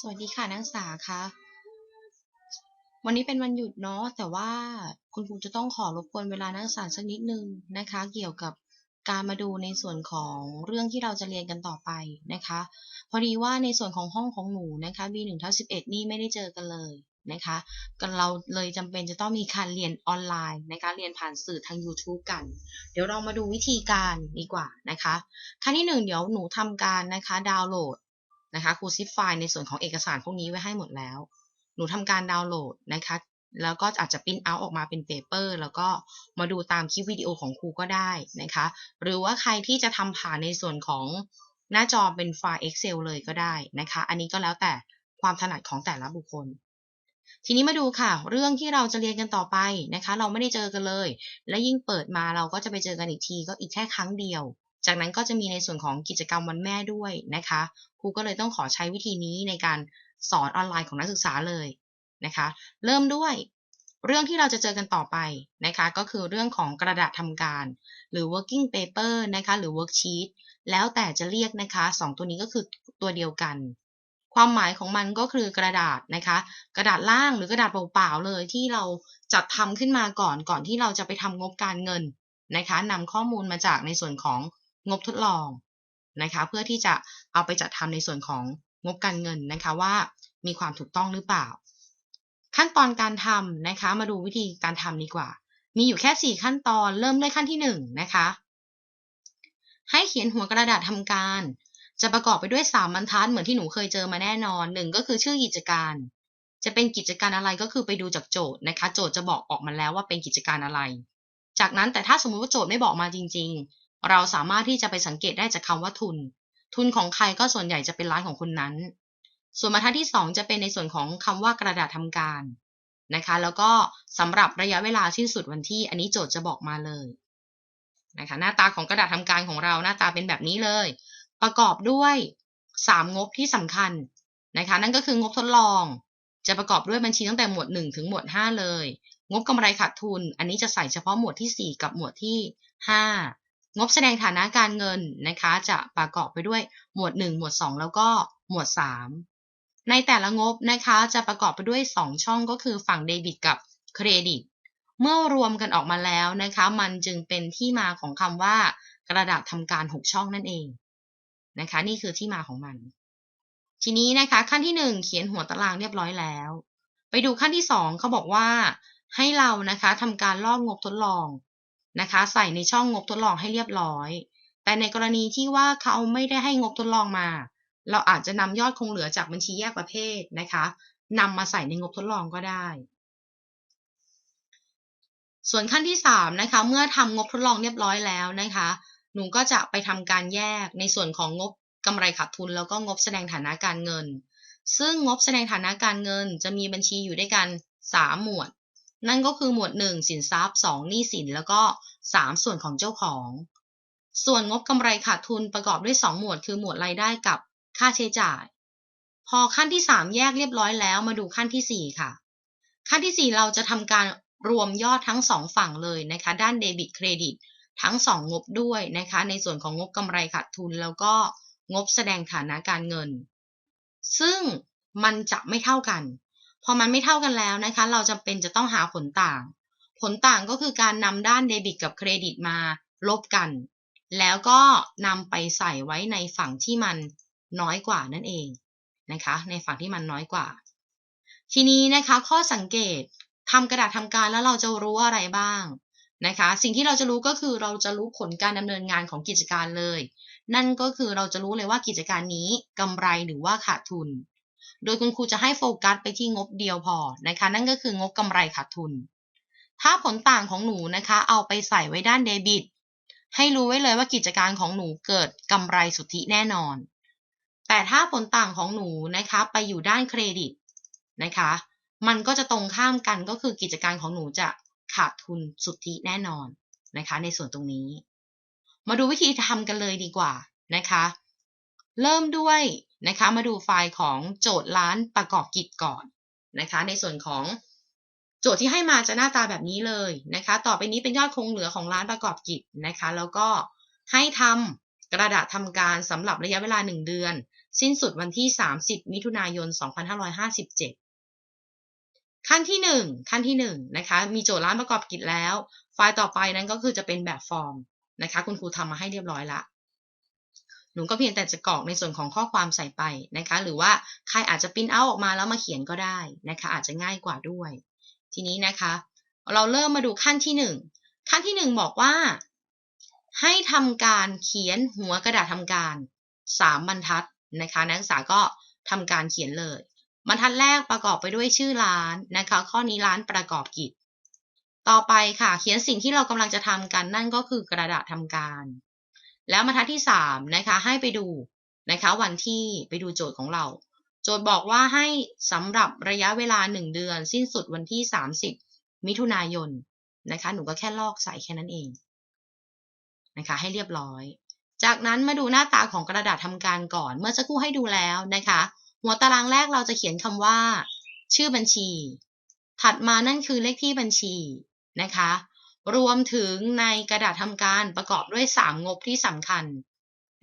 สวัสดีค่ะนักศึกษาคะ วันนี้เป็นวันหยุดเนาะ แต่ว่าคุณครูจะต้องขอรบกวนเวลานักศึกษาสักนิดนึงนะคะ เกี่ยวกับการมาดูในส่วนของเรื่องที่เราจะเรียนกันต่อไปนะคะ พอดีว่าในส่วนของห้องของหนูนะคะ B1 ทับ11 นี่ไม่ได้เจอกันเลยนะคะกันเราเลยจำเป็นจะต้องมีการเรียนออนไลน์นะคะเรียนผ่านสื่อทาง YouTube กัน เดี๋ยวเรามาดูวิธีการดีกว่านะคะ ขั้นที่หนึ่งเดี๋ยวหนูทำการนะคะ ดาวน์โหลด นะคะครูซิปไฟล์ในส่วนของเอกสารพวกนี้ไว้ให้หมดแล้ว หนูทำการดาวน์โหลดนะคะ แล้วก็อาจจะพิมพ์เอาออกมาเป็นเปเปอร์แล้วก็มาดูตามคลิปวิดีโอของครูก็ได้นะคะ หรือว่าใครที่จะทำผ่านในส่วนของหน้าจอเป็นไฟล์ Excel เลยก็ได้นะคะ อันนี้ก็แล้วแต่ความถนัดของแต่ละบุคคล ทีนี้มาดูค่ะ เรื่องที่เราจะเรียนกันต่อไปนะคะ เราไม่ได้เจอกันเลย และยิ่งเปิดมาเราก็จะไปเจอกันอีกทีก็อีกแค่ครั้งเดียว จากนั้นก็จะมีในส่วนของกิจกรรมวันแม่ด้วยนะคะครูก็เลยต้องขอใช้วิธีนี้ในการสอนออนไลน์ของนักศึกษาเลยนะคะ เริ่มด้วยเรื่องที่เราจะเจอกันต่อไปนะคะ ก็คือเรื่องของกระดาษทำการ หรือ working paper นะคะ หรือ worksheet แล้วแต่จะเรียกนะคะสองตัวนี้ก็คือตัวเดียวกัน ความหมายของมันก็คือกระดาษนะคะ กระดาษล่างหรือกระดาษเปล่าๆเลยที่เราจัดทำขึ้นมาก่อนก่อนที่เราจะไปทำงบการเงินนะคะนำข้อมูลมาจากในส่วนของ งบทดลองนะคะ เพื่อที่จะเอาไปจัดทำในส่วนของงบการเงินนะคะว่ามีความถูกต้องหรือเปล่า ขั้นตอนการทำนะคะ มาดูวิธีการทำดีกว่า มีอยู่แค่ 4 ขั้นตอนเริ่มด้วยขั้นที่ 1 นะคะ ให้เขียนหัวกระดาษทำการ จะประกอบไปด้วย 3 บรรทัดเหมือนที่หนูเคยเจอมาแน่นอนหนึ่งก็คือชื่อกิจการ จะเป็นกิจการอะไรก็คือไปดูจากโจทย์นะคะ โจทย์จะบอกออกมาแล้วว่าเป็นกิจการอะไร จากนั้นแต่ถ้าสมมุติว่าโจทย์ไม่บอกมาจริง ๆ เราสามารถที่จะไปสังเกตได้จากคำว่าทุน ทุนของใครก็ส่วนใหญ่จะเป็นร้านของคนนั้น ส่วนบรรทัดที่ 2 จะเป็นในส่วนของคำว่ากระดาษทำการนะคะ แล้วก็สำหรับระยะเวลาสิ้นสุดวันที่ อันนี้โจทย์จะบอกมาเลยนะคะหน้าตาของกระดาษทำการของเราหน้าตาเป็นแบบนี้เลย ประกอบด้วย 3 งบที่สำคัญนะคะนั่นก็คืองบทดลอง จะประกอบด้วยบัญชีตั้งแต่หมวด 1 ถึงหมวด 5 เลย งบกำไรขาดทุน อันนี้จะใส่เฉพาะหมวดที่ 4 กับหมวดที่ 5 งบแสดงฐานะการเงินนะคะจะประกอบไปด้วยหมวด 1 หมวด 2 แล้วก็หมวด 3 ในแต่ละงบนะคะจะประกอบไปด้วย 2 ช่องก็คือฝั่งเดบิตกับเครดิต เมื่อรวมกันออกมาแล้วนะคะมันจึงเป็นที่มาของคำว่ากระดาษทำการ 6 ช่องนั่นเองนะคะนี่คือที่มาของมัน ทีนี้นะคะขั้นที่ 1 เขียนหัวตารางเรียบร้อยแล้ว ไปดูขั้นที่ 2เขาบอกว่าให้เรานะคะทำการลอกงบทดลอง นะคะ ใส่ในช่องงบทดลองให้เรียบร้อย แต่ในกรณีที่ว่าเขาไม่ได้ให้งบทดลองมา เราอาจจะนำยอดคงเหลือจากบัญชีแยกประเภทนะคะนำมาใส่ในงบทดลองก็ได้ ส่วนขั้นที่3นะคะ เมื่อทำงบทดลองเรียบร้อยแล้วนะคะ หนูก็จะไปทำการแยกในส่วนของงบกำไรขาดทุน แล้วก็งบแสดงฐานะการเงิน ซึ่งงบแสดงฐานะการเงิน จะมีบัญชีอยู่ด้วยกัน 3 หมวด นั่นก็คือหมวด 1 สินทรัพย์ 2 หนี้สิน แล้วก็ 3 ส่วนของเจ้าของ ส่วนงบกำไรขาดทุนประกอบด้วย 2 หมวด คือหมวดรายได้กับค่าใช้จ่าย พอขั้นที่ 3 แยกเรียบร้อยแล้วมาดูขั้นที่ 4 ค่ะ ขั้นที่ 4 เราจะทำการรวมยอดทั้ง 2 ฝั่งเลยนะคะ ด้านเดบิตเครดิตทั้ง 2 งบด้วยนะคะ ในส่วนของงบกำไรขาดทุน แล้วก็งบแสดงฐานะการเงิน ซึ่งมันจะไม่เท่ากัน พอมันไม่เท่ากันแล้วนะคะ เราจำเป็นจะต้องหาผลต่าง ผลต่างก็คือการนำด้านเดบิตกับเครดิตมาลบกัน แล้วก็นำไปใส่ไว้ในฝั่งที่มันน้อยกว่านั่นเองนะคะ ในฝั่งที่มันน้อยกว่า ทีนี้นะคะข้อสังเกตทำกระดาษทำการแล้วเราจะรู้อะไรบ้างนะคะ สิ่งที่เราจะรู้ก็คือเราจะรู้ผลการดำเนินงานของกิจการเลย นั่นก็คือเราจะรู้เลยว่ากิจการนี้กำไรหรือว่าขาดทุน โดยคุณครูจะให้โฟกัสไปที่งบเดียวพอนะคะ นั่นก็คืองบกำไรขาดทุน ถ้าผลต่างของหนูนะคะ เอาไปใส่ไว้ด้านเดบิต ให้รู้ไว้เลยว่ากิจการของหนูเกิดกำไรสุทธิแน่นอน แต่ถ้าผลต่างของหนูนะคะไปอยู่ด้านเครดิตนะคะ มันก็จะตรงข้ามกันก็คือกิจการของหนูจะขาดทุนสุทธิแน่นอนนะคะ ในส่วนตรงนี้ มาดูวิธีทำกันเลยดีกว่านะคะ เริ่มด้วย นะคะ มาดูไฟล์ของโจทย์ร้านประกอบกิจก่อนนะคะ ในส่วนของโจทย์ที่ให้มาจะหน้าตาแบบนี้เลยนะคะ ต่อไปนี้เป็นยอดคงเหลือของร้านประกอบกิจนะคะ แล้วก็ให้ทำกระดาษทำการสำหรับระยะเวลา 1 เดือน สิ้นสุดวันที่ 30 มิถุนายน 2557 ขั้นที่ 1 ขั้นที่1นะคะ มีโจทย์ร้านประกอบกิจแล้ว ไฟล์ต่อไปนั้นก็คือจะเป็นแบบฟอร์มนะคะ คุณครูทำมาให้เรียบร้อยละ หนูก็เพียงแต่จะกรอกในส่วนของข้อความใส่ไปนะคะ หรือว่าใครอาจจะพิมพ์เอาออกมาแล้วมาเขียนก็ได้นะคะ อาจจะง่ายกว่าด้วย ทีนี้นะคะ เราเริ่มมาดูขั้นที่ 1 ขั้นที่ 1 บอกว่า ให้ทำการเขียนหัวกระดาษทำการ 3 บรรทัดนะคะ นักศึกษาก็ทำการเขียนเลย บรรทัดแรกประกอบไปด้วยชื่อร้านนะคะ ข้อนี้ร้านประกอบกิจ ต่อไปค่ะ เขียนสิ่งที่เรากำลังจะทำกันนั่นก็คือกระดาษทำการ แล้วบรรทัดที่3นะคะให้ไปดูนะคะวันที่ไปดูโจทย์ของเรา โจทย์บอกว่าให้สำหรับระยะเวลา 1 เดือน สิ้นสุดวันที่ 30 มิถุนายนนะคะหนูก็แค่ลอกใส่แค่นั้นเองนะคะให้เรียบร้อย จากนั้นมาดูหน้าตาของกระดาษทำการก่อน เมื่อสักครู่ให้ดูแล้วนะคะ หัวตารางแรกเราจะเขียนคำว่า ชื่อบัญชี ถัดมานั่นคือเลขที่บัญชีนะคะ รวมถึงในกระดาษทำการประกอบด้วย 3 งบที่สำคัญ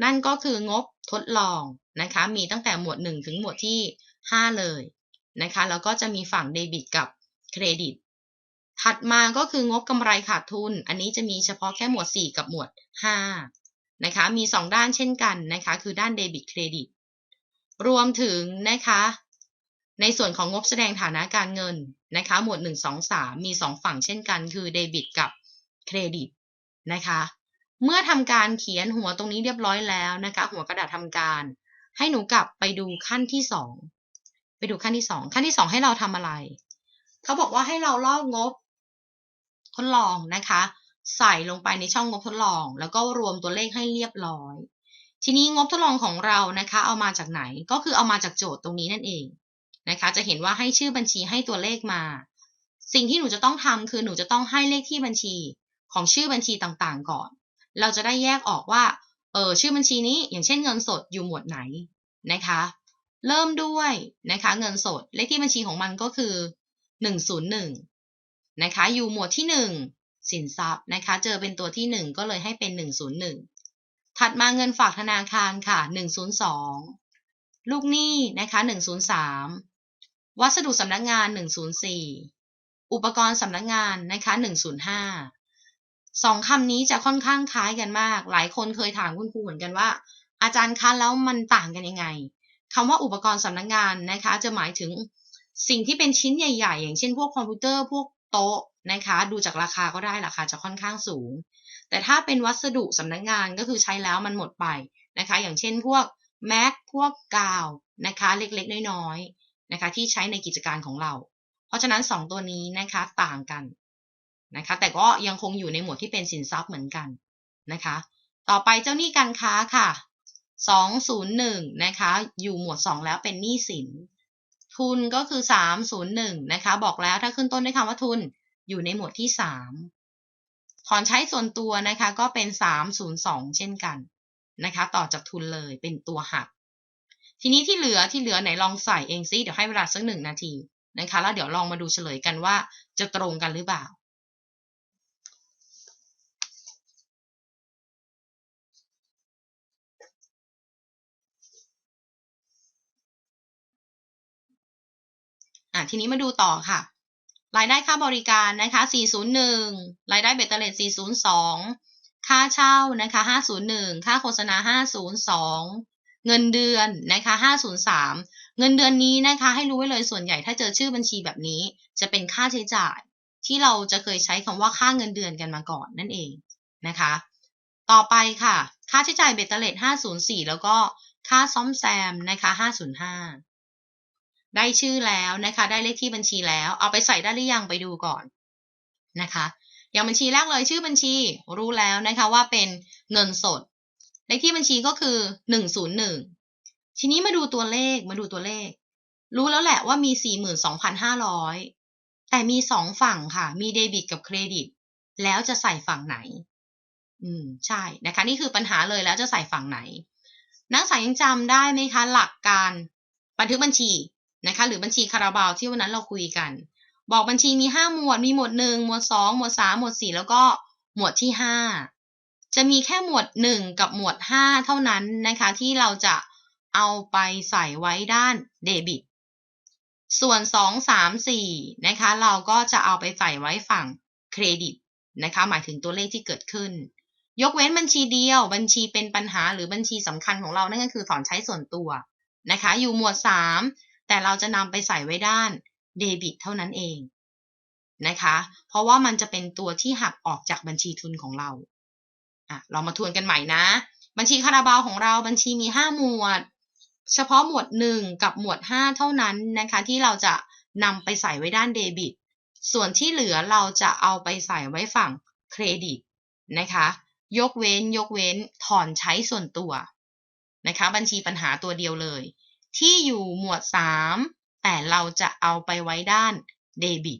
นั่นก็คืองบทดลองนะคะ มีตั้งแต่หมวด 1 ถึงหมวดที่ 5 เลยนะคะ แล้วก็จะมีฝั่งเดบิตกับเครดิต ถัดมาก็คืองบกำไรขาดทุน อันนี้จะมีเฉพาะแค่หมวด 4 กับหมวด 5 นะคะ มี 2 ด้านเช่นกันนะคะ คือด้านเดบิตเครดิต รวมถึงนะคะ ในส่วนของงบแสดงฐานะการเงินนะคะหมวด1 2 3 มี 2 ฝั่งเช่นกัน คือเดบิตกับเครดิตนะคะเมื่อทำการเขียนหัวตรงนี้เรียบร้อยแล้วนะคะหัวกระดาษทำการ ให้หนูกลับไปดูขั้นที่ 2 ไปดูขั้นที่ 2 ขั้นที่ 2 ให้เราทำอะไร เขาบอกว่าให้เราลอกงบทดลองนะคะ ใส่ลงไปในช่องงบทดลอง แล้วก็รวมตัวเลขให้เรียบร้อย ทีนี้งบทดลองของเรานะคะ เอามาจากไหนก็คือเอามาจากโจทย์ตรงนี้นั่นเอง นะคะ จะเห็นว่าให้ชื่อบัญชีให้ตัวเลขมา สิ่งที่หนูจะต้องทำคือหนูจะต้องให้เลขที่บัญชีของชื่อบัญชีต่างๆ ก่อน เราจะได้แยกออกว่า เออชื่อบัญชีนี้ อย่างเช่นเงินสดอยู่หมวดไหนนะคะ เริ่มด้วยนะคะ เงินสดเลขที่บัญชีของมันก็คือ 101 นะคะ อยู่หมวดที่ 1 สินทรัพย์นะคะ เจอเป็นตัวที่ 1 ก็เลยให้เป็น 101 ถัดมาเงินฝากธนาคารค่ะ 102 ลูกหนี้นะคะ 103 วัสดุสำนักงาน 104 อุปกรณ์สำนักงานนะคะ105สองคำนี้จะค่อนข้างคล้ายกันมาก หลายคนเคยถามคุณครูเหมือนกันว่า อาจารย์คะแล้วมันต่างกันยังไงคำว่าอุปกรณ์สำนักงานนะคะจะหมายถึงสิ่งที่เป็นชิ้นใหญ่ ๆ อย่างเช่น พวกคอมพิวเตอร์พวกโต๊ะนะคะดูจากราคาก็ได้ราคาจะค่อนข้างสูง แต่ถ้าเป็นวัสดุสำนักงานก็คือใช้แล้วมันหมดไปนะคะ อย่างเช่นพวกแม็กพวกกาวนะคะ เล็กๆ น้อยๆ นะคะที่ใช้ในกิจการของเรา เพราะฉะนั้น 2 ตัวนี้นะคะต่างกันนะคะแต่ก็ยังคงอยู่ในหมวดที่เป็นสินทรัพย์เหมือนกันนะคะต่อไปเจ้าหนี้การค้าค่ะ 201นะคะอยู่หมวด 2 แล้วเป็นหนี้สิน ทุนก็คือ 301นะคะบอกแล้วถ้าขึ้นต้นด้วยคำว่าทุนอยู่ในหมวดที่ 3 ถอนใช้ส่วนตัวนะคะก็เป็น 302 เช่นกันนะคะต่อจากทุนเลยเป็นตัวหัก ทีนี้ที่เหลือที่เหลือไหนลองใส่เองซิเดี๋ยวให้เวลาสักหนึ่งนาทีนะคะ แล้วเดี๋ยวลองมาดูเฉลยกันว่าจะตรงกันหรือเปล่าอะทีนี้มาดูต่อค่ะ รายได้ค่าบริการนะคะ 401 รายได้เบตเตอร์เลต402 ค่าเช่านะคะ 501 ค่าโฆษณา 502 เงินเดือนนะคะ503 เงินเดือนนี้นะคะ ให้รู้ไว้เลยส่วนใหญ่ถ้าเจอชื่อบัญชีแบบนี้ จะเป็นค่าใช้จ่ายที่เราจะเคยใช้คำว่าค่าเงินเดือนกันมาก่อนนั่นเองนะคะ ต่อไปค่ะ ค่าใช้จ่ายเบตเตอร์เลต504 แล้วก็ค่าซ่อมแซมนะคะ 505 ได้ชื่อแล้วนะคะ ได้เลขที่บัญชีแล้ว เอาไปใส่ได้หรือยังไปดูก่อนนะคะ อย่างบัญชีแรกเลยชื่อบัญชีรู้แล้วนะคะว่าเป็นเงินสด เลขที่บัญชีก็คือ 101 ทีนี้มาดูตัวเลขมาดูตัวเลข รู้แล้วแหละว่ามี 42,500 แต่มีสองฝั่งค่ะ มีเดบิตกับเครดิต แล้วจะใส่ฝั่งไหน อืม ใช่นะคะ นี่คือปัญหาเลยแล้วจะใส่ฝั่งไหน นักศึกษายังจำได้ไหมคะ หลักการบันทึกบัญชีนะคะ หรือบัญชีคาราบาวที่วันนั้นเราคุยกัน บอกบัญชีมีห้าหมวด มีหมวดหนึ่งหมวดสองหมวดสามหมวดสี่แล้วก็หมวดที่ห้า จะมีแค่หมวด 1 กับหมวด 5 เท่านั้นนะคะ ที่เราจะเอาไปใส่ไว้ด้านเดบิต ส่วน 2 3 4 นะคะ เราก็จะเอาไปใส่ไว้ฝั่งเครดิตนะคะ หมายถึงตัวเลขที่เกิดขึ้น ยกเว้นบัญชีเดียว บัญชีเป็นปัญหาหรือบัญชีสำคัญของเรา นั่นก็คือถอนใช้ส่วนตัวนะคะ อยู่หมวด 3 แต่เราจะนำไปใส่ไว้ด้านเดบิต เท่านั้นเองนะคะ เพราะว่ามันจะเป็นตัวที่หักออกจากบัญชีทุนของเรา อะเรามาทวนกันใหม่นะ บัญชีคาราบาวของเราบัญชีมี 5 หมวด เฉพาะหมวด 1 กับหมวด 5 เท่านั้นนะคะ ที่เราจะนำไปใส่ไว้ด้านเดบิต ส่วนที่เหลือเราจะเอาไปใส่ไว้ฝั่งเครดิตนะคะ ยกเว้นยกเว้นถอนใช้ส่วนตัวนะคะ บัญชีปัญหาตัวเดียวเลย ที่อยู่หมวด 3 แต่เราจะเอาไปไว้ด้านเดบิต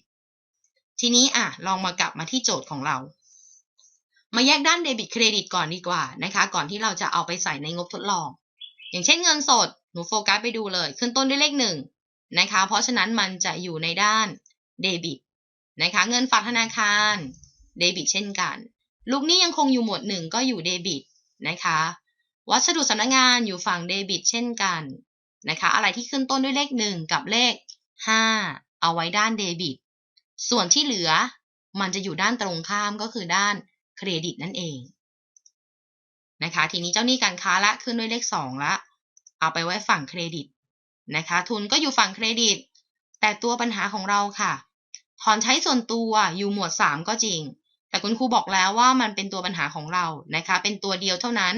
ทีนี้อะลองมากลับมาที่โจทย์ของเรา มาแยกด้านเดบิตเครดิตก่อนดีกว่านะคะ ก่อนที่เราจะเอาไปใส่ในงบทดลอง อย่างเช่นเงินสด หนูโฟกัสไปดูเลย ขึ้นต้นด้วยเลขหนึ่งนะคะ เพราะฉะนั้นมันจะอยู่ในด้านเดบิตนะคะ เงินฝากธนาคารเดบิตเช่นกัน ลูกนี้ยังคงอยู่หมวดหนึ่งก็อยู่เดบิตนะคะ วัสดุสำนักงานอยู่ฝั่งเดบิตเช่นกันนะคะ อะไรที่ขึ้นต้นด้วยเลขหนึ่งกับเลขห้าเอาไว้ด้านเดบิต ส่วนที่เหลือมันจะอยู่ด้านตรงข้ามก็คือด้าน เครดิตนั่นเองนะคะ ทีนี้เจ้าหนี้การค้าละขึ้นด้วยเลข2ละเอาไปไว้ฝั่งเครดิตนะคะ ทุนก็อยู่ฝั่งเครดิต แต่ตัวปัญหาของเราค่ะถอนใช้ส่วนตัวอยู่หมวด 3 ก็จริง แต่คุณครูบอกแล้วว่ามันเป็นตัวปัญหาของเรานะคะ เป็นตัวเดียวเท่านั้น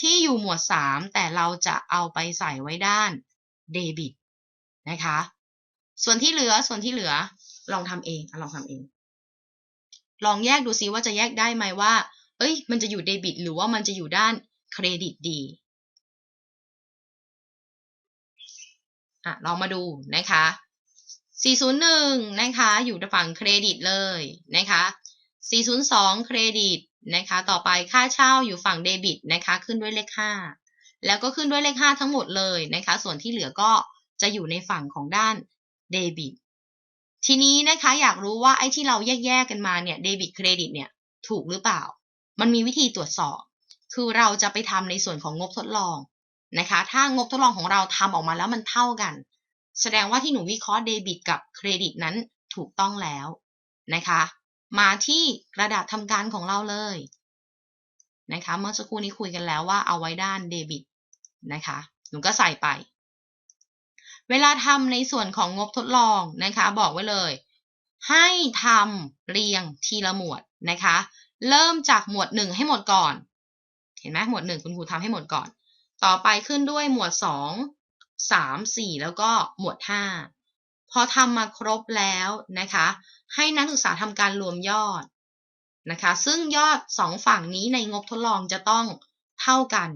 ที่อยู่หมวด 3 แต่เราจะเอาไปใส่ไว้ด้านเดบิตนะคะ ส่วนที่เหลือส่วนที่เหลือลองทำเองลองทำเอง ลองแยกดูซิว่าจะแยกได้ไหมว่า เอ้ย มันจะอยู่เดบิต หรือว่ามันจะอยู่ด้านเครดิตดีอะลองมาดูนะคะ 401 นะคะ อยู่ฝั่งเครดิตเลยนะคะ 402 เครดิตนะคะ ต่อไปค่าเช่าอยู่ฝั่งเดบิตนะคะ ขึ้นด้วยเลข 5 แล้วก็ขึ้นด้วยเลข 5 ทั้งหมดเลยนะคะ ส่วนที่เหลือก็จะอยู่ในฝั่งของด้านเดบิต ทีนี้นะคะอยากรู้ว่าไอ้ที่เราแยกๆกันมาเนี่ยเดบิตเครดิตเนี่ยถูกหรือเปล่า มันมีวิธีตรวจสอบ คือเราจะไปทำในส่วนของงบทดลองนะคะ ถ้างบทดลองของเราทำออกมาแล้วมันเท่ากัน แสดงว่าที่หนูวิเคราะห์เดบิตกับเครดิตนั้นถูกต้องแล้วนะคะ มาที่กระดาษทำการของเราเลยนะคะ เมื่อสักครู่นี้คุยกันแล้วว่าเอาไว้ด้านเดบิตนะคะ หนูก็ใส่ไป เวลาทำในส่วนของงบทดลองนะคะ บอกไว้เลย ให้ทำเรียงทีละหมวดนะคะ เริ่มจากหมวดหนึ่งให้หมดก่อน เห็นไหมหมวดหนึ่งคุณครูทำให้หมดก่อน ต่อไปขึ้นด้วยหมวดสองสามสี่แล้วก็หมวดห้าพอทำมาครบแล้วนะคะ ให้นักศึกษาทำการรวมยอดนะคะ ซึ่งยอดสองฝั่งนี้ในงบทดลองจะต้องเท่ากัน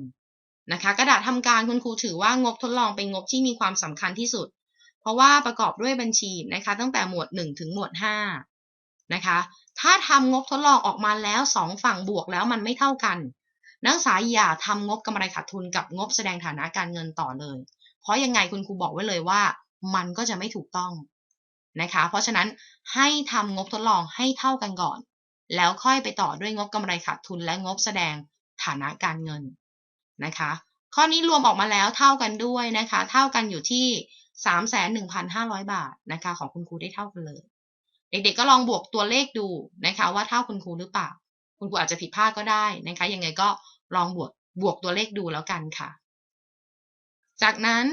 นะคะ กระดาษทำการคุณครูถือว่างบทดลองเป็นงบที่มีความสำคัญที่สุด เพราะว่าประกอบด้วยบัญชีนะคะ ตั้งแต่หมวด 1 ถึงหมวด5นะคะ ถ้าทำงบทดลองออกมาแล้วสองฝั่งบวกแล้วมันไม่เท่ากัน นักศึกษาอย่าทำงบกำไรขาดทุนกับงบแสดงฐานะการเงินต่อเลย เพราะยังไงคุณครูบอกไว้เลยว่า มันก็จะไม่ถูกต้องนะคะ เพราะฉะนั้นให้ทำงบทดลองให้เท่ากันก่อน แล้วค่อยไปต่อด้วยงบกำไรขาดทุนและงบแสดงฐานะการเงิน นะคะ ข้อนี้รวมออกมาแล้วเท่ากันด้วยนะคะ เท่ากันอยู่ที่ 31,500 บาทนะคะ ของคุณครูได้เท่ากันเลย เด็กๆก็ลองบวกตัวเลขดูนะคะ ว่าเท่าคุณครูหรือเปล่า คุณครูอาจจะผิดพลาดก็ได้นะคะ ยังไงก็ลองบวกบวกตัวเลขดูแล้วกันค่ะ จากนั้น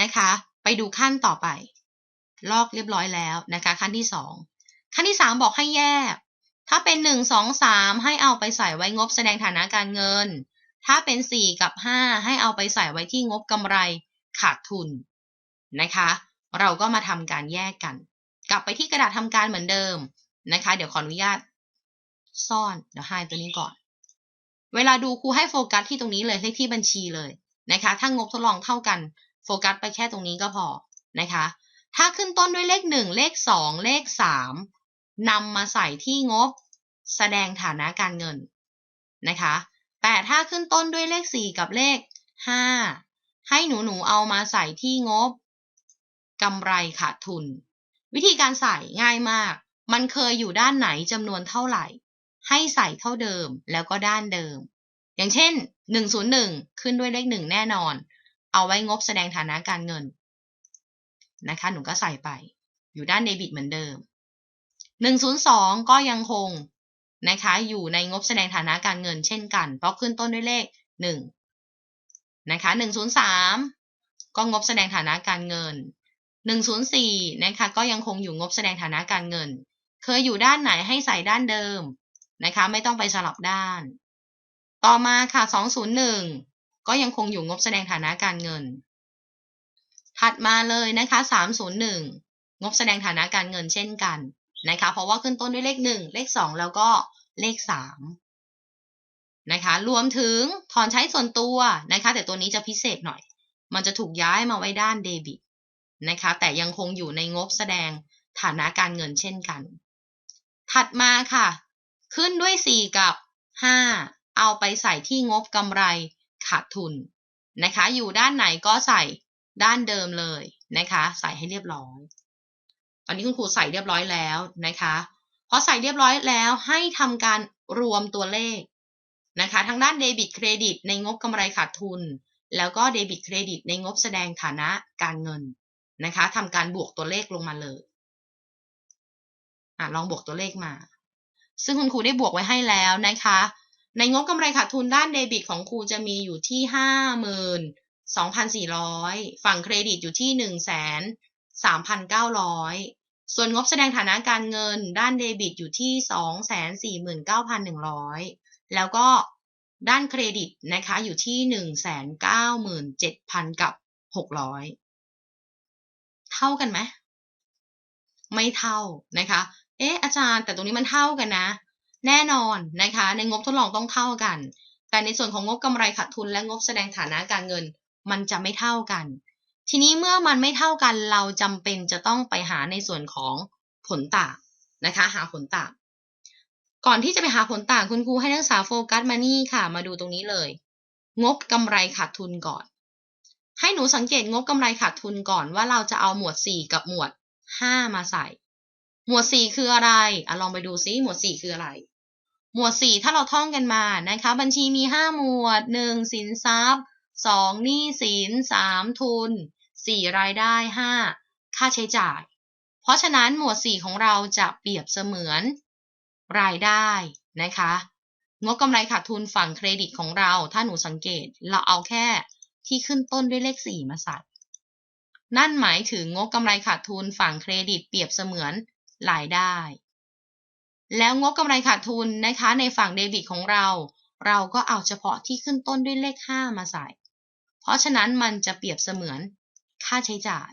นะคะ ไปดูขั้นต่อไป ลอกเรียบร้อยแล้วนะคะ ขั้นที่ 2 ขั้นที่ 3 บอกให้แยก ถ้าเป็น1 2 3ให้เอาไปใส่ไว้งบแสดงฐานะการเงิน ถ้าเป็น4กับ5ให้เอาไปใส่ไว้ที่งบกำไรขาดทุนนะคะ เราก็มาทำการแยกกัน กลับไปที่กระดาษทำการเหมือนเดิมนะคะ เดี๋ยวขออนุญาต ซ่อนเดี๋ยวให้ตัวนี้ก่อน เวลาดูครูให้โฟกัสที่ตรงนี้เลยให้ที่บัญชีเลยนะคะ ถ้างบทดลองเท่ากัน โฟกัสไปแค่ตรงนี้ก็พอนะคะ ถ้าขึ้นต้นด้วยเลข1เลข2เลข3 นำมาใส่ที่งบแสดงฐานะการเงินนะคะแต่ถ้าขึ้นต้นด้วยเลข 4 กับเลข 5 ให้หนูหนูเอามาใส่ที่งบกำไรขาดทุน วิธีการใส่ง่ายมาก มันเคยอยู่ด้านไหนจำนวนเท่าไหร่ ให้ใส่เท่าเดิมแล้วก็ด้านเดิม อย่างเช่น 101 ขึ้นด้วยเลขหนึ่งแน่นอน เอาไว้งบแสดงฐานะการเงินนะคะหนูก็ใส่ไป อยู่ด้านเดบิตเหมือนเดิม 102 ก็ยังคงนะคะอยู่ในงบแสดงฐานะการเงินเช่นกัน เพราะขึ้นต้นด้วยเลข 1 นะคะ 103 ก็งบแสดงฐานะการเงิน 104 นะคะก็ยังคงอยู่งบแสดงฐานะการเงิน เคยอยู่ด้านไหนให้ใส่ด้านเดิมนะคะไม่ต้องไปสลับด้าน ต่อมาค่ะ 201 ก็ยังคงอยู่งบแสดงฐานะการเงิน ถัดมาเลยนะคะ 301 งบแสดงฐานะการเงินเช่นกัน นะคะ เพราะว่าขึ้นต้นด้วยเลข 1 เลข 2 แล้วก็เลข 3 นะคะ รวมถึงถอนใช้ส่วนตัวนะคะ แต่ตัวนี้จะพิเศษหน่อย มันจะถูกย้ายมาไว้ด้านเดบิตนะคะ แต่ยังคงอยู่ในงบแสดงฐานะการเงินเช่นกัน ถัดมาค่ะ ขึ้นด้วย 4 กับ 5 เอาไปใส่ที่งบกำไรขาดทุนนะคะ อยู่ด้านไหนก็ใส่ด้านเดิมเลยนะคะ ใส่ให้เรียบร้อย อนนี้คุณครูใส่เรียบร้อยแล้วนะคะพอใส่เรียบร้อยแล้วให้ทำการรวมตัวเลขนะคะทั้งด้านเดบิตเครดิตในงบกำไรขาดทุน แล้วก็เดบิตเครดิตในงบแสดงฐานะการเงินนะคะทำการบวกตัวเลขลงมาเลยอลองบวกตัวเลขมา ซึ่งคุณครูได้บวกไว้ให้แล้วนะคะ ในงบกำไรขาดทุนด้านเดบิตของครูจะมีอยู่ที่ห้าหมื่นสองพันสี่ร้อยฝั่งเครดิตอยู่ที่หนึ่งแสนสามพันเก้าร้อย ส่วนงบแสดงฐานะการเงินด้านเดบิตอยู่ที่สองแสนสี่หมื่นเก้าพันหนึ่งร้อยแล้วก็ด้านเครดิตนะคะอยู่ที่หนึ่งแสนเก้าหมื่นเจ็ดพันกับหกร้อยเท่ากันไหม ไม่เท่านะคะ เอ๊ะอาจารย์แต่ตรงนี้มันเท่ากันนะ แน่นอนนะคะ ในงบทดลองต้องเท่ากัน แต่ในส่วนของงบกำไรขาดทุนและงบแสดงฐานะการเงิน มันจะไม่เท่ากัน ทีนี้เมื่อมันไม่เท่ากันเราจำเป็นจะต้องไปหาในส่วนของผลต่างนะคะ หาผลต่าง ก่อนที่จะไปหาผลต่างคุณครูให้นักศึกษาโฟกัสมานี่ค่ะ มาดูตรงนี้เลย งบกำไรขาดทุนก่อน ให้หนูสังเกตงบกำไรขาดทุนก่อนว่าเราจะเอาหมวด 4 กับหมวด 5 มาใส่ หมวด 4 คืออะไรอะลองไปดูซิหมวด 4 คืออะไร หมวด 4 ถ้าเราท่องกันมานะคะ บัญชีมี 5 หมวด 1 สินทรัพย์ 2 หนี้สิน 3 ทุน 4 รายได้ 5 ค่าใช้จ่าย เพราะฉะนั้นหมวด 4 ของเราจะเปรียบเสมือน รายได้นะคะงบกำไรขาดทุนฝั่งเครดิตของเรา ถ้าหนูสังเกตเราเอาแค่ที่ขึ้นต้นด้วยเลข 4 มาใส่ นั่นหมายถึงงบกำไรขาดทุนฝั่งเครดิตเปรียบเสมือนรายได้ แล้วงบกำไรขาดทุนนะคะในฝั่งเดบิตของเรา เราก็เอาเฉพาะที่ขึ้นต้นด้วยเลข 5 มาใส่ เพราะฉะนั้นมันจะเปรียบเสมือน ค่าใช้จ่าย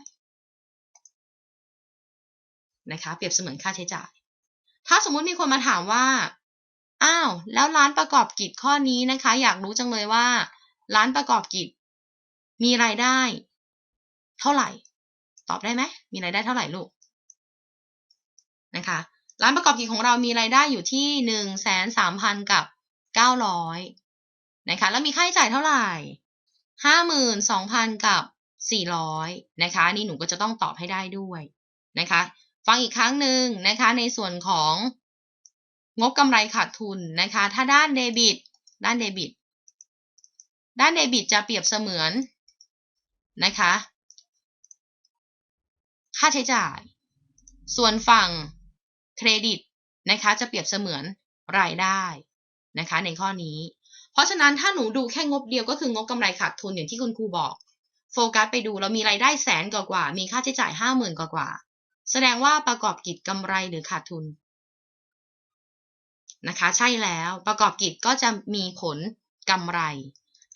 นะคะเปรียบเสมือนค่าใช้จ่าย ถ้าสมมุติมีคนมาถามว่า อ้าว แล้วร้านประกอบกิจข้อนี้นะคะ อยากรู้จังเลยว่า ร้านประกอบกิจ มีรายได้ เท่าไหร่ ตอบได้ไหมมีรายได้เท่าไหร่ลูกนะคะ ร้านประกอบกิจของเรามีรายได้อยู่ที่หนึ่งแสนสามพันกับเก้าร้อยนะคะ แล้วมีค่าใช้จ่ายเท่าไหร่ห้าหมื่นสองพันกับ สี่ร้อยนะคะนี่หนูก็จะต้องตอบให้ได้ด้วยนะคะฟังอีกครั้งหนึ่งนะคะในส่วนของงบกำไรขาดทุนนะคะถ้าด้านเดบิตด้านเดบิต ด้านเดบิตจะเปรียบเสมือนนะคะค่าใช้จ่าย ส่วนฝั่งเครดิตนะคะจะเปรียบเสมือนรายได้นะคะในข้อนี้ เพราะฉะนั้นถ้าหนูดูแค่งบเดียวก็คืองบกำไรขาดทุนอย่างที่คุณครูบอก โฟกัสไปดูเรามีรายได้แสนกว่ากว่ามีค่าใช้จ่ายห้าหมื่นกว่ากว่าแสดงว่าประกอบกิจกำไรหรือขาดทุนนะคะ ใช่แล้วประกอบกิจก็จะมีผลกำไร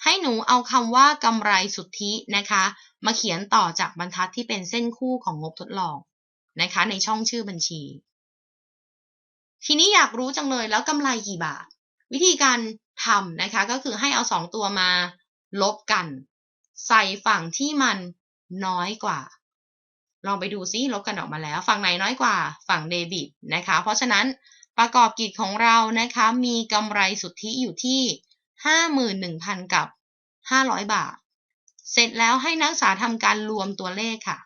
ให้หนูเอาคำว่ากำไรสุทธินะคะ มาเขียนต่อจากบรรทัดที่เป็นเส้นคู่ของงบทดลองนะคะ ในช่องชื่อบัญชี ทีนี้อยากรู้จังเลยแล้วกำไรกี่บาท วิธีการทำนะคะก็คือให้เอาสองตัวมาลบกัน ใส่ฝั่งที่มันน้อยกว่า ลองไปดูซิลบกันออกมาแล้ว ฝั่งไหนน้อยกว่า ฝั่งเดบิตนะคะ เพราะฉะนั้นประกอบกิจของเรานะคะมีกำไรสุทธิอยู่ที่ 51,000 กับ 500 บาท เสร็จแล้วให้นักศึกษาทำการรวมตัวเลขค่ะ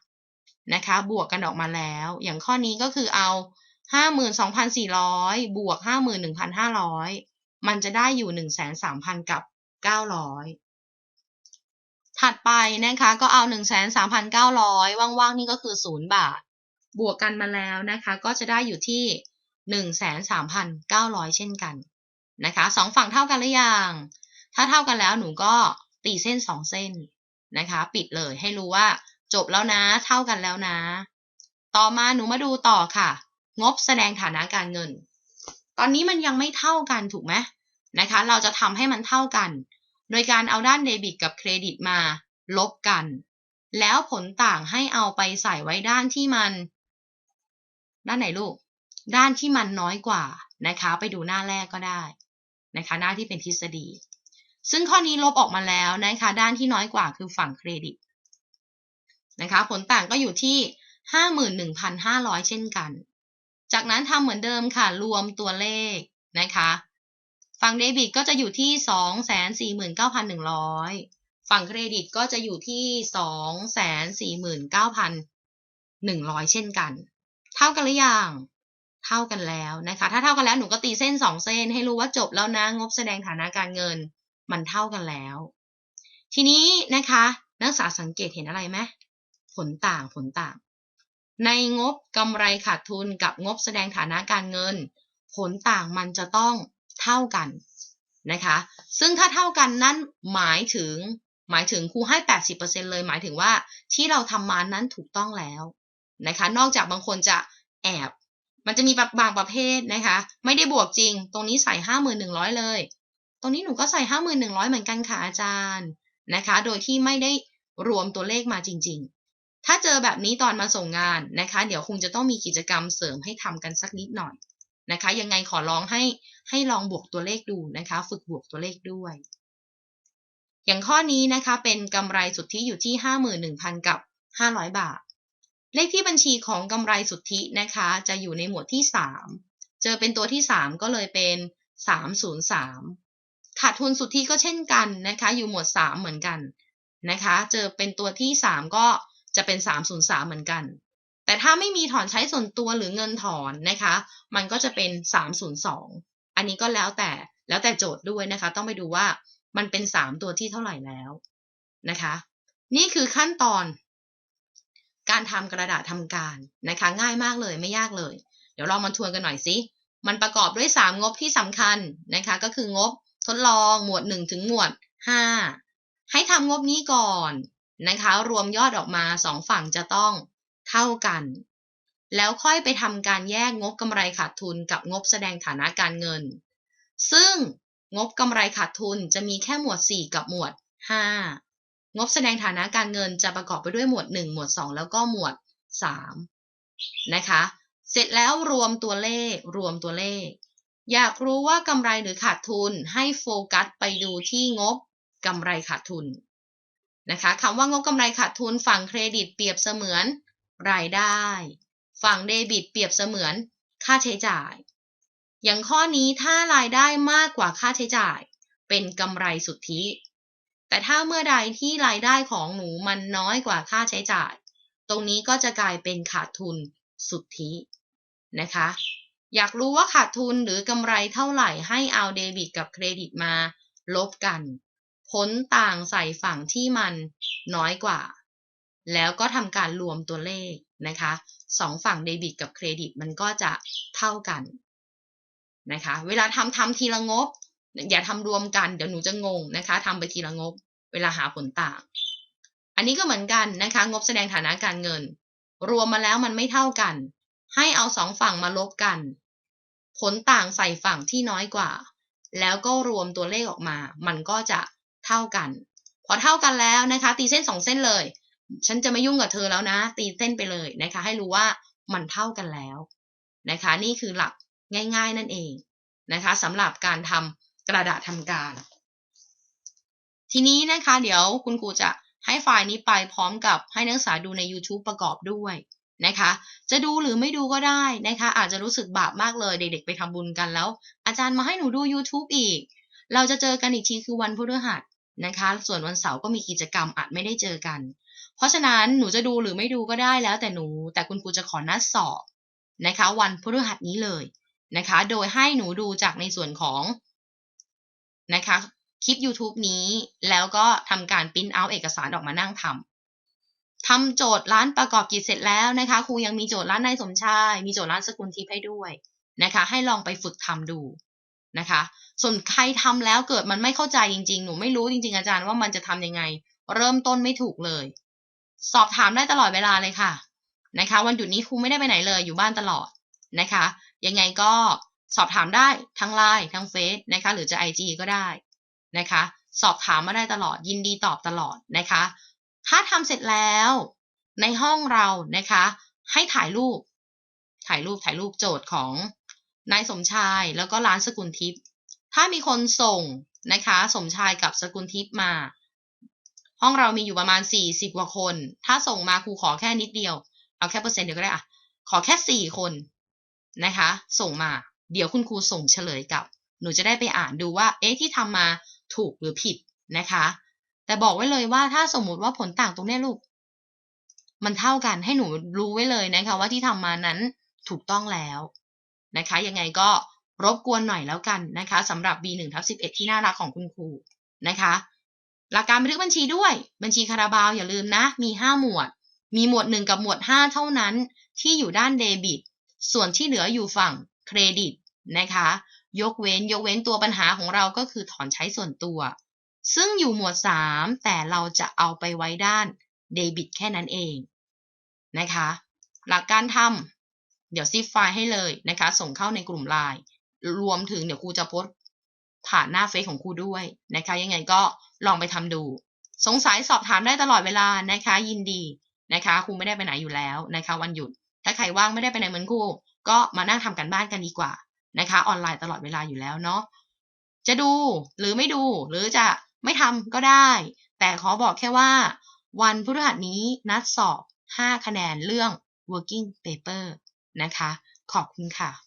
นะคะ บวกกันออกมาแล้ว อย่างข้อนี้ก็คือเอาห้าหมื่นสองพันสี่ร้อยบวกห้าหมื่นหนึ่งพันห้าร้อยมันจะได้อยู่หนึ่งแสนสามพันกับเก้าร้อย ถัดไปนะคะก็เอาหนึ่งแสนสามพันเก้าร้อยว่างๆ นี่ก็คือศูนย์บาท บวกกันมาแล้วนะคะ ก็จะได้อยู่ที่หนึ่งแสนสามพันเก้าร้อยเช่นกันนะคะสองฝั่งเท่ากันหรือยัง ถ้าเท่ากันแล้วหนูก็ตีเส้นสองเส้นนะคะ ปิดเลยให้รู้ว่าจบแล้วนะ เท่ากันแล้วนะ ต่อมาหนูมาดูต่อค่ะ งบแสดงฐานะการเงิน ตอนนี้มันยังไม่เท่ากันถูกไหมนะคะ เราจะทำให้มันเท่ากัน โดยการเอาด้านเดบิตกับเครดิตมา ลบกัน แล้วผลต่างให้เอาไปใส่ไว้ด้านที่มัน ด้านไหนลูก ด้านที่มันน้อยกว่านะคะ ไปดูหน้าแรกก็ได้นะคะ หน้าที่เป็นทฤษฎี ซึ่งข้อนี้ลบออกมาแล้วนะคะ ด้านที่น้อยกว่าคือฝั่งเครดิตนะคะ ผลต่างก็อยู่ที่ 51,500 เช่นกัน จากนั้นทำเหมือนเดิมค่ะ รวมตัวเลขนะคะ ฝั่งเดบิตก็จะอยู่ที่249,100ฝั่งเครดิตก็จะอยู่ที่249,100เช่นกัน เท่ากันหรือยังเท่ากันแล้วนะคะ ถ้าเท่ากันแล้วหนูก็ตีเส้น2เส้น ให้รู้ว่าจบแล้วนะงบแสดงฐานะการเงิน มันเท่ากันแล้ว ทีนี้นะคะ นักศึกษาสังเกตเห็นอะไรไหมผลต่างผลต่าง ในงบกำไรขาดทุนกับงบแสดงฐานะการเงิน ผลต่างมันจะต้อง เท่ากันนะคะ ซึ่งถ้าเท่ากันนั่นหมายถึงหมายถึงครูให้ 80%เลย หมายถึงว่าที่เราทำมานั้นถูกต้องแล้วนะคะ นอกจากบางคนจะแอบ มันจะมีบางประเภทนะคะ ไม่ได้บวกจริง ตรงนี้ใส่ 51,100 เลย ตรงนี้หนูก็ใส่51,100 เหมือนกันค่ะอาจารย์นะคะ โดยที่ไม่ได้รวมตัวเลขมาจริง ๆ ถ้าเจอแบบนี้ตอนมาส่งงานนะคะ เดี๋ยวคงจะต้องมีกิจกรรมเสริมให้ทำกันสักนิดหน่อย นะคะ ยังไงขอร้องให้ให้ลองบวกตัวเลขดูนะคะ ฝึกบวกตัวเลขด้วย อย่างข้อนี้นะคะ เป็นกำไรสุทธิอยู่ที่ 51,000 กับ 500 บาท เลขที่บัญชีของกำไรสุทธินะคะ จะอยู่ในหมวดที่ 3 เจอเป็นตัวที่ 3 ก็เลยเป็น 303 ขาดทุนสุทธิก็เช่นกันนะคะ อยู่หมวด 3 เหมือนกันนะคะ เจอเป็นตัวที่ 3 ก็จะเป็น 303 เหมือนกัน แต่ถ้าไม่มีถอนใช้ส่วนตัวหรือเงินถอนนะคะ มันก็จะเป็น 302 อันนี้ก็แล้วแต่แล้วแต่โจทย์ด้วยนะคะ ต้องไปดูว่ามันเป็น 3 ตัวที่เท่าไหร่แล้วนะคะ นี่คือขั้นตอน การทำกระดาษทำการนะคะ ง่ายมากเลยไม่ยากเลย เดี๋ยวเรามาทวนกันหน่อยสิมันประกอบด้วย 3 งบที่สำคัญนะคะ ก็คืองบทดลองหมวด 1 ถึงหมวด 5 ให้ทำงบนี้ก่อนนะคะ รวมยอดออกมาสองฝั่งจะต้อง เท่ากัน แล้วค่อยไปทำการแยกงบกำไรขาดทุนกับงบแสดงฐานะการเงิน ซึ่งงบกำไรขาดทุนจะมีแค่หมวด 4 กับหมวด 5 งบแสดงฐานะการเงินจะประกอบไปด้วยหมวด 1 หมวด 2 แล้วก็หมวด 3 นะคะ เสร็จแล้วรวมตัวเลข รวมตัวเลข อยากรู้ว่ากำไรหรือขาดทุนให้โฟกัสไปดูที่งบกำไรขาดทุนนะคะคำว่างบกำไรขาดทุนฝั่งเครดิตเปรียบเสมือน รายได้ ฝั่งเดบิตเปรียบเสมือนค่าใช้จ่าย อย่างข้อนี้ถ้ารายได้มากกว่าค่าใช้จ่าย เป็นกำไรสุทธิ แต่ถ้าเมื่อใดที่รายได้ของหนูมันน้อยกว่าค่าใช้จ่าย ตรงนี้ก็จะกลายเป็นขาดทุนสุทธินะคะ อยากรู้ว่าขาดทุนหรือกำไรเท่าไหร่ให้เอาเดบิตกับเครดิตมาลบกัน ผลต่างใส่ฝั่งที่มันน้อยกว่า แล้วก็ทำการรวมตัวเลขนะคะสองฝั่งเดบิตกับเครดิตมันก็จะเท่ากันนะคะ เวลาทำทำทีละงบ อย่าทำรวมกันเดี๋ยวหนูจะงงนะคะทำไปทีละงบ เวลาหาผลต่าง อันนี้ก็เหมือนกันนะคะ งบแสดงฐานะการเงิน รวมมาแล้วมันไม่เท่ากัน ให้เอาสองฝั่งมาลบกัน ผลต่างใส่ฝั่งที่น้อยกว่า แล้วก็รวมตัวเลขออกมา มันก็จะเท่ากัน พอเท่ากันแล้วนะคะ ตีเส้นสองเส้นเลย ฉันจะไม่ยุ่งกับเธอแล้วนะ ตีเส้นไปเลยนะคะ ให้รู้ว่ามันเท่ากันแล้วนะคะ นี่คือหลักง่าย ๆ นั่นเองนะคะสำหรับการทำกระดาษทำการ ทีนี้นะคะ เดี๋ยวคุณครูจะให้ไฟล์นี้ไปพร้อมกับให้นักศึกษาดูใน YouTube ประกอบด้วยนะคะ จะดูหรือไม่ดูก็ได้นะคะ อาจจะรู้สึกบาปมากเลยเด็กๆ ไปทำบุญกันแล้ว อาจารย์มาให้หนูดู YouTube อีก เราจะเจอกันอีกทีคือวันพฤหัสนะคะ ส่วนวันเสาร์ก็มีกิจกรรมอาจไม่ได้เจอกัน เพราะฉะนั้นหนูจะดูหรือไม่ดูก็ได้แล้วแต่หนู แต่คุณครูจะขอนัดสอบนะคะ วันพฤหัสนี้เลยนะคะ โดยให้หนูดูจากในส่วนของนะคะคลิป YouTube นี้แล้วก็ทำการปริ้นเอาเอกสารออกมานั่งทำทำโจทย์ร้านประกอบกิจเสร็จแล้วนะคะครูยังมีโจทย์ร้านนายสมชายมีโจทย์ร้านสกุลทิพย์ให้ด้วยนะคะ ให้ลองไปฝึกทำดูนะคะ ส่วนใครทำแล้วเกิดมันไม่เข้าใจจริง ๆ หนูไม่รู้จริง ๆ อาจารย์ว่ามันจะทำยังไง เริ่มต้นไม่ถูกเลย สอบถามได้ตลอดเวลาเลยค่ะนะคะ วันหยุดนี้ครูไม่ได้ไปไหนเลยอยู่บ้านตลอดนะคะ ยังไงก็สอบถามได้ทั้งไลน์ทั้งเฟซนะคะ หรือจะ IG ก็ได้นะคะ สอบถามมาได้ตลอดยินดีตอบตลอดนะคะ ถ้าทำเสร็จแล้วในห้องเรานะคะ ให้ถ่ายรูป ถ่ายรูปถ่ายรูปโจทย์ของนายสมชายแล้วก็ร้านสกุลทิพย์ถ้ามีคนส่งนะคะ สมชายกับสกุลทิพย์มา ห้องเรามีอยู่ประมาณ 40 กว่าคน ถ้าส่งมาครูขอแค่นิดเดียว เอาแค่เปอร์เซ็นต์เดียวก็ได้อะขอแค่ 4 คนนะคะ ส่งมา เดี๋ยวคุณครูส่งเฉลยกลับ หนูจะได้ไปอ่านดูว่า เอ๊ะ ที่ทำมาถูกหรือผิดนะคะ แต่บอกไว้เลยว่าถ้าสมมุติว่าผลต่างตรงนี้ลูก มันเท่ากันให้หนูรู้ไว้เลยนะคะ ว่าที่ทำมานั้นถูกต้องแล้วนะคะ ยังไงก็รบกวนหน่อยแล้วกันนะคะสำหรับ B1 ทับ11 ที่น่ารักของคุณครูนะคะ หลักการบันทึกบัญชีด้วย บัญชีคาราบาวอย่าลืมนะ มี 5 หมวด มีหมวด 1 กับหมวด 5 เท่านั้น ที่อยู่ด้านเดบิต ส่วนที่เหลืออยู่ฝั่งเครดิตนะคะ ยกเว้นยกเว้นตัวปัญหาของเราก็คือถอนใช้ส่วนตัว ซึ่งอยู่หมวด 3 แต่เราจะเอาไปไว้ด้านเดบิตแค่นั้นเองนะคะ หลักการทำเดี๋ยวซิฟไฟล์ให้เลยนะคะ ส่งเข้าในกลุ่มไลน์รวมถึงเดี๋ยวครูจะโพสต์ ผ่านหน้าเฟซของครูด้วยนะคะ ยังไงก็ลองไปทำดู สงสัยสอบถามได้ตลอดเวลานะคะ ยินดีนะคะครูไม่ได้ไปไหนอยู่แล้วนะคะ วันหยุด ถ้าใครว่างไม่ได้ไปไหนเหมือนครูก็มานั่งทำกันบ้านกันดีกว่านะคะ ออนไลน์ตลอดเวลาอยู่แล้วเนาะจะดูหรือไม่ดูหรือจะไม่ทำก็ได้ แต่ขอบอกแค่ว่า วันพฤหัสนี้นัดสอบ 5 คะแนนเรื่อง working paper นะคะ ขอบคุณค่ะ